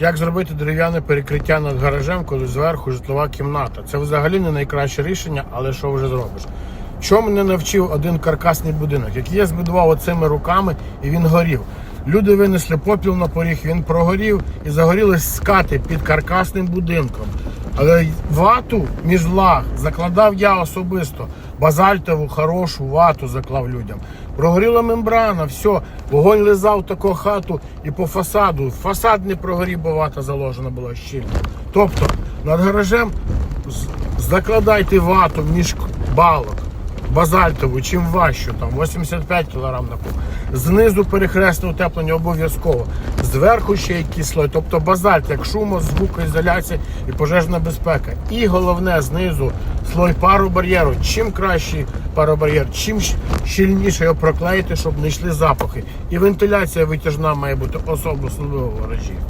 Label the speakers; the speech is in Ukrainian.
Speaker 1: Як зробити дерев'яне перекриття над гаражем, коли зверху житлова кімната? Це взагалі не найкраще рішення, але що вже зробиш? Чому мене навчив один каркасний будинок, який я збудував оцими руками, і він горів. Люди винесли попіл на поріг, він прогорів і загорілись скати під каркасним будинком. Але вату між лаг закладав я особисто. Базальтову хорошу вату заклав людям. Прогоріла мембрана, все, вогонь лизав таку хату і по фасаду. Фасад не прогорів, бо вата заложена була щільно. Тобто над гаражем закладайте вату між балок. Базальтову, чим важчу, там 85 кг на куб. Знизу перехресне утеплення обов'язково. Зверху ще й слой, тобто базальт, як шумо, звукоізоляція і пожежна безпека. І головне знизу слой паробар'єру. Чим кращий паробар'єр, чим щільніше його проклеїти, щоб не йшли запахи. І вентиляція витяжна має бути особливо в гаражі.